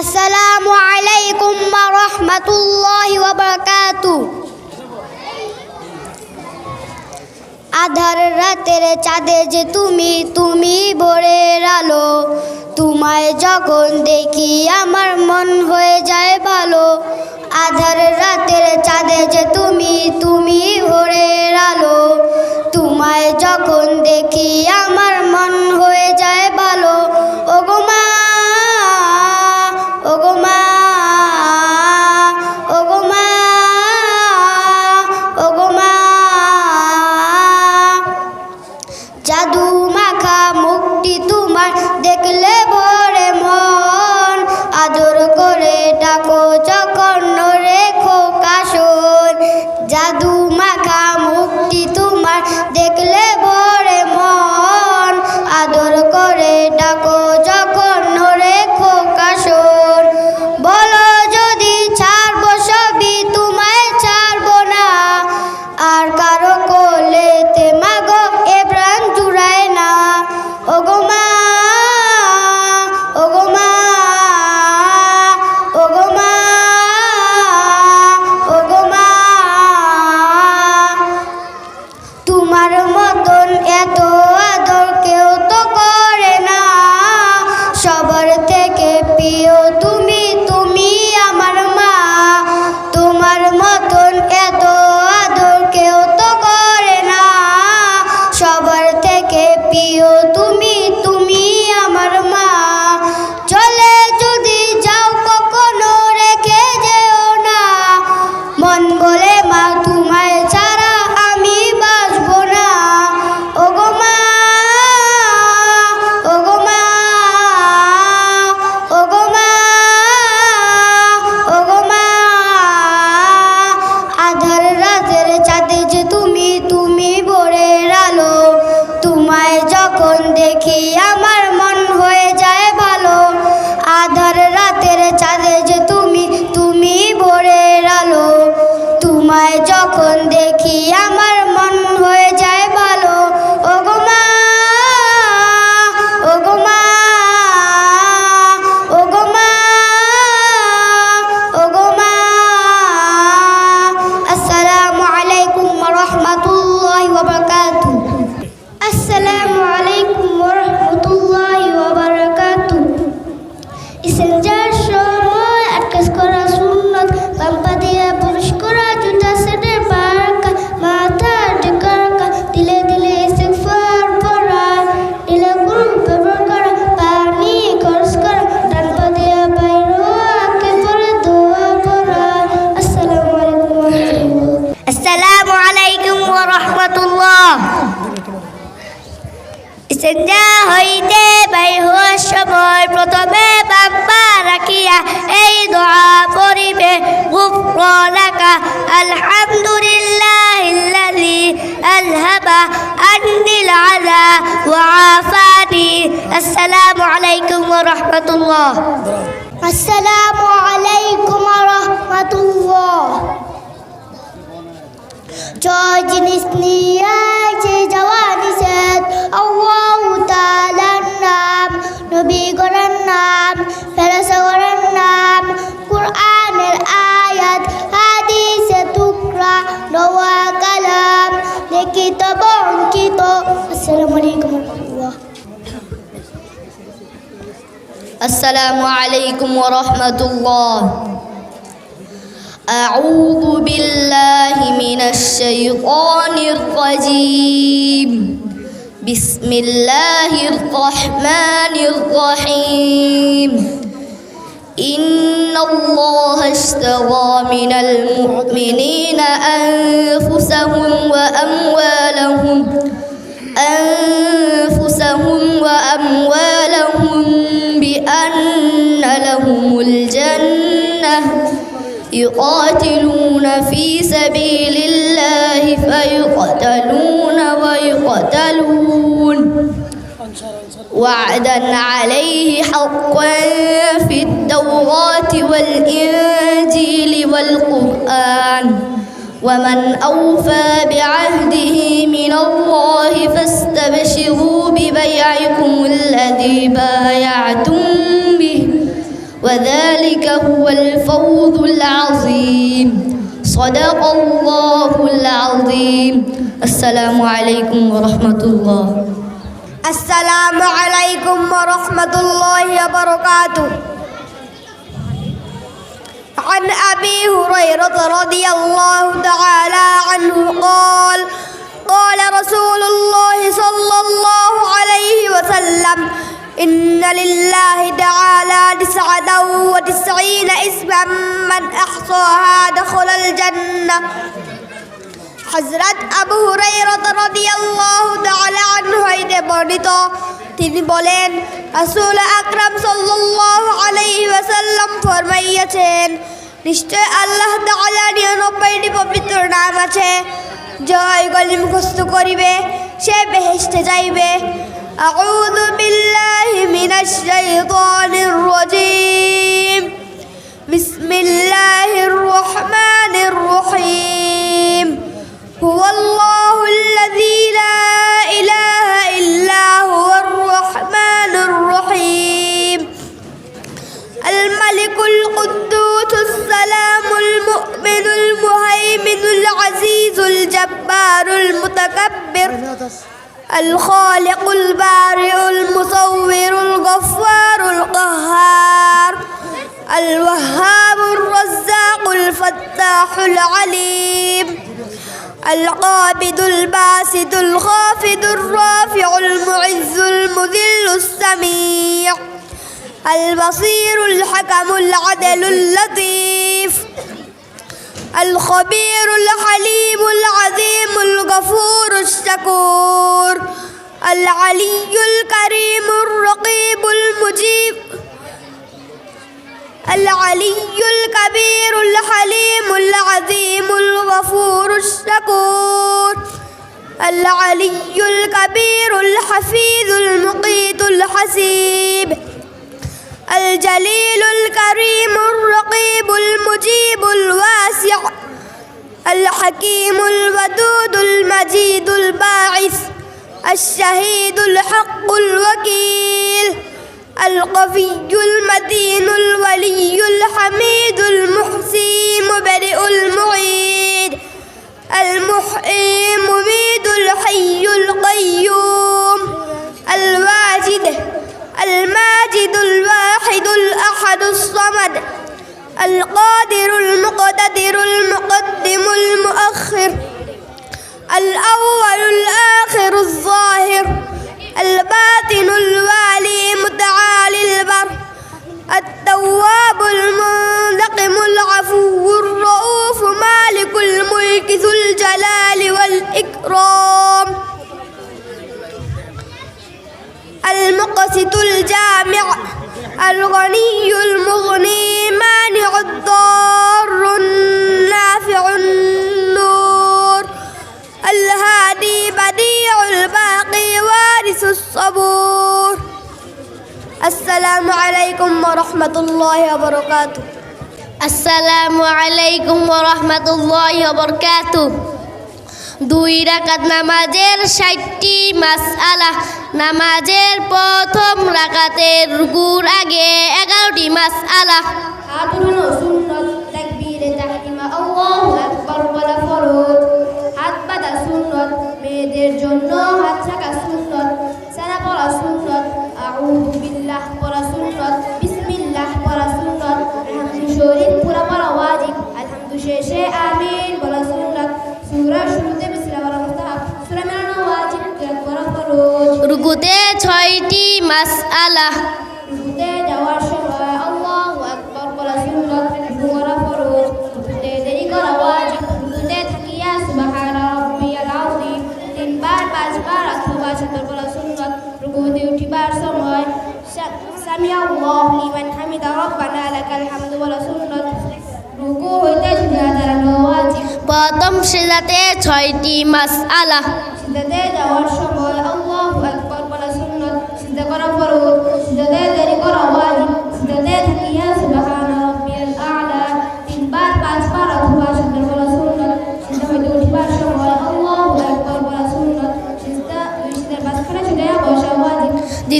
আসসালামু আলাইকুম ওয়া রাহমাতুল্লাহি ওয়া বারাকাতু। আধার রাতের চাঁদে যে তুমি তুমি ভোরের আলো। তোমায় যখন দেখি আমার মন হয়ে যায় ভালো। আধার রাতের চাঁদে যে তুমি তুমি ভোরের আলো। তোমায় যখন দেখি আমার মন হয়ে যায় ভালো। ওগো মা! রাহমাতুল্লাহ আসসালামু আলাইকুম ওয়া রাহমাতুল্লাহ ইসেঞ্জা হইতে বাই হওয়ার সময় প্রথমে বাম্পা রাখিয়া এই দোয়া পড়িবে গুফরানাকা আলহামদুলিল্লাহ ইল্লাযী আলহাবা আন্নিল আযা ওয়া আফানি আসসালামু আলাইকুম ওয়া রাহমাতুল্লাহ আসসালামু আলাইকুম ওয়া রাহমাতুল্লাহ জয় জিনিস নিয়ে যাওয়া নিষেধ। আল্লাহ তালার নাম, নবী গড়ার নাম ফেরাসা গড়ার নাম, কোরআনের আয়াত হাদিসে টুকরা আসসালামু আলাইকুম আসসালামু أعوذ بالله من الشيطان الرجيم. بسم الله الرحمن الرحيم. إن الله اشترى من المؤمنين أنفسهم وأموالهم أنفسهم وأموالهم بأن لهم الجنة. يقاتلون في سبيل الله فيقتلون ويقتلون. وعدا عليه حقا في التوراة والإنجيل والقرآن. ومن أوفى بعهده من الله فاستبشروا ببيعكم الذي بايعتم به. وذلك هو الفوز العظيم. صدق الله العظيم. السلام عليكم ورحمة الله. السلام عليكم ورحمة الله وبركاته. عن أبي هريرة رضي الله تعالى عنه قال قال رسول الله صلى الله عليه وسلم إن لله تعالى تسعة وتسعين اسما من أحصاها دخل الجنة হজরত আবু হুরাইরত রাদিয়াল্লাহু তাআলা আনহু হইতে বর্ণিত তিনি বলেন রাসূল আকরাম সাল্লাল্লাহু আলাইহি ওয়াসাল্লাম ফরমাইয়াছেন নিশ্চয় আল্লাহ তাআলা নিরানব্বইটি পবিত্র নাম আছে জয় গলি মুখস্থ করিবে সে বেহেশতে যাইবে أعوذ بالله من الشيطان الرجيم. بسم الله الرحمن الرحيم. هو الله الذي لا إله إلا هو الرحمن الرحيم. الملك القدوس السلام المؤمن المهيمن العزيز الجبار المتكبر. الخالق البارئ المصور الغفار القهار الوهاب الرزاق الفتاح العليم القابض الباسط الخافض الرافع المعز المذل السميع البصير الحكم العدل اللطيف الخبير الحليم العظيم الغفور الشكور العلي الكريم الرقيب المجيب العلي الكبير الحليم العظيم الغفور الشكور العلي الكبير الحفيظ المقيت الحسيب الجليل الكريم الرقيب المجيب الواسع الحكيم الودود المجيد الباعث الشهيد الحق الوكيل القوي المتين الولي الحميد المحسي مبرئ المعيد المحيي مميت الحي القيوم الواجد الماجد الواحد الأحد الصمد القادر المقتدر المقدم المؤخر الأول الآخر الظاهر الباطن الوالي متعالي البر التواب المنتقم العفو الرؤوف مالك الملك ذو الجلال والإكرام. المقسط الجامع الغني المغني مانع الضار النافع النور. الهادي بديع الباقي وارث الصبور. السلام عليكم ورحمة الله وبركاته. السلام عليكم ورحمة الله وبركاته. দুই রাকাত নামাজের ষাটটি মাসআলা। নামাজের প্রথম রাকাতের রুকুর আগে এগারোটি মাসআলা। হাত হাত মেয়েদের জন্য হাত ছাকা বিল্লাহ শেষে আমিন বলা সুন্নত। সূরা শুরুতে রুকুতে ছয়টি মাসআলা। রুকুতে যাওয়ার সময় আল্লাহু আকবার বলা সুন্নাত রুকু করা ফরজ। রুকুতে দেরি করা ওয়াজিব রুকুতে থাকিয়া সুবহানা রাব্বিয়াল আযীম। তিনবার পাঁচবার অথবা সাতবার বলা সুন্নাত রুকুতে উঠিবার সময়। সা- সামি আল্লাহু লিমান হামিদা রব্বানা লাকাল হামদু বলা সুন্নাত। রুকু হইতে সিজদা দাঁড়ানো ওয়াজিব। প্রথম সেজাতে ছয়টি মাসআলা। সিজদাতে যাওয়ার সময়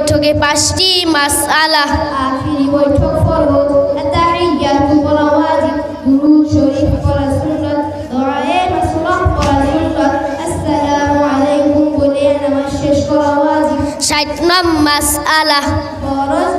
বৈঠকে পাঁচটি মাস আলাহ বৈঠক পর্ব শেষ করা নম্বর মাসআলা। ফরজ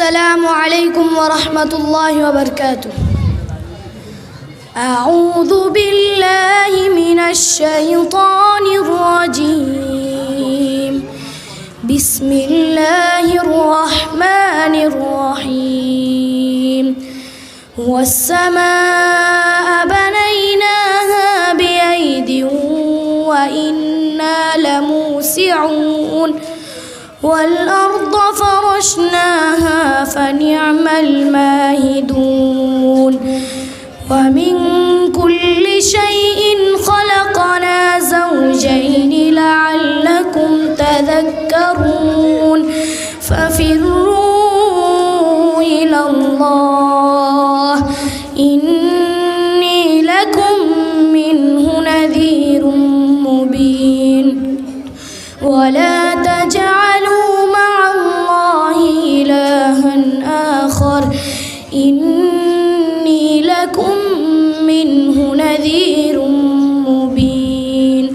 السلام عليكم ورحمة الله وبركاته. أعوذ بالله من الشيطان الرجيم. بسم الله الرحمن الرحيم. والسماء بنيناها بأيد وإنا لموسعون. والأرض فرشناها فنعم الماهدون. ومن كل شيء خلقنا زوجين لعلكم تذكرون. ففروا إلى الله إني لكم منه نذير مبين.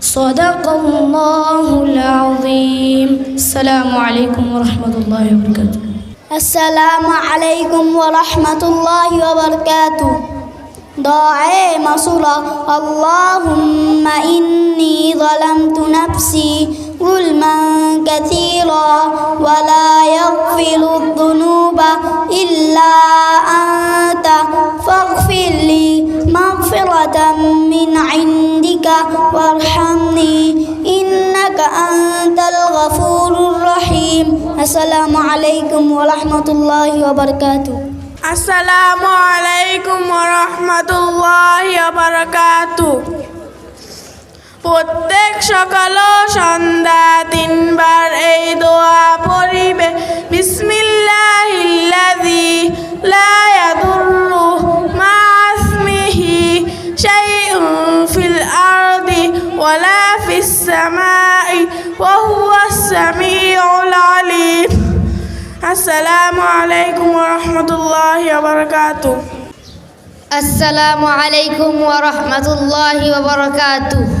صدق الله العظيم. السلام عليكم ورحمة الله وبركاته. السلام عليكم ورحمة الله وبركاته. دعاء مصورة اللهم إني ظلمت نفسي ظلما كثيرا ولا يغفر الذنوب إلا أنت فاغفر لي مغفرة من عندك وارحمني إنك أنت الغفور الرحيم. السلام عليكم ورحمة الله وبركاته. السلام عليكم ورحمة الله وبركاته. প্রত্যেক সকাল ও সন্ধ্যা তিনবার এই দোয়া পড়িবে বিসমিল্লাহিল্লাযী লা ইয়াদুররু মা ইসমিহি শাইউন ফিল আরদি ওয়ালা ফিস সামাই ওয়া হুয়াস সামিউল আলিম আসসালামু আলাইকুম রহমতুল্লাহ বারাকাতু السلام عليكم ورحمة الله وبركاته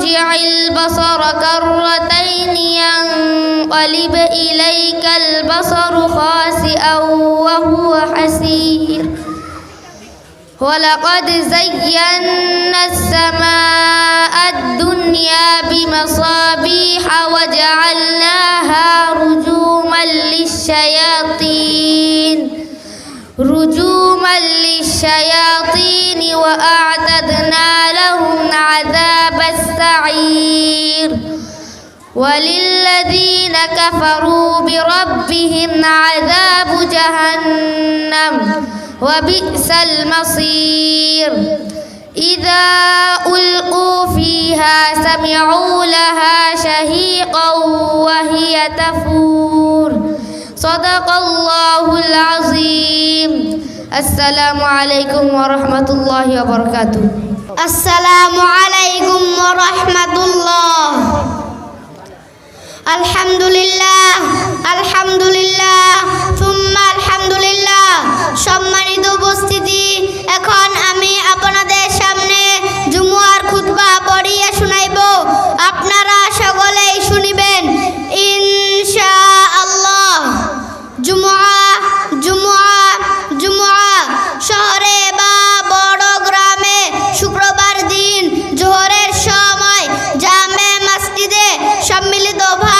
ارجع البصر كرتين ينقلب إليك البصر خاسئا وهو حسير. ولقد زينا السماء الدنيا بمصابيح وجعلناها رجوما للشياطين. رجوما للشياطين وأعتدنا لهم عذاب السعير وللذين كفروا بربهم عذاب جهنم وبئس المصير. إذا ألقوا فيها سمعوا لها شهيقا وهي تفور. صدق الله العظيم. السلام عليكم ورحمة الله وبركاته. আসসালামু আলাইকুম রহমতুল্লাহ। আলহামদুলিল্লাহ আলহামদুলিল্লাহ, সুম্মা আলহামদুলিল্লাহ। সম্মানিত উপস্থিতি, এখন আমি আপনাদের সামনে জুমুয়ার খুতবা পড়িয়ে শুনাইব। আপনারা সকলেই শুনিবেন ইনশা আল্লাহ জুমুয়া জুমুয়া সম্মিলিতভাবে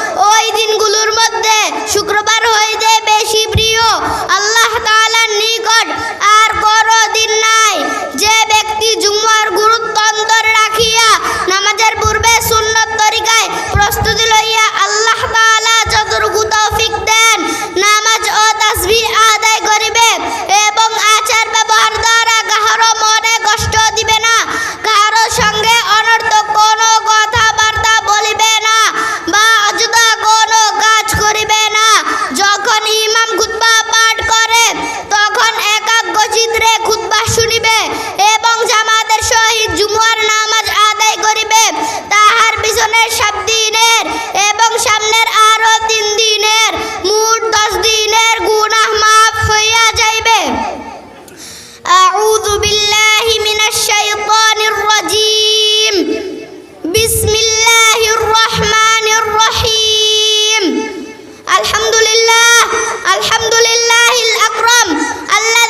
মধ্যে শুক্রবার হইতে বেশি প্রিয়। আল্লাহ আলহামদুলিল্লাহ আলহামদুলিল্লাহ আকরম আল্লাহ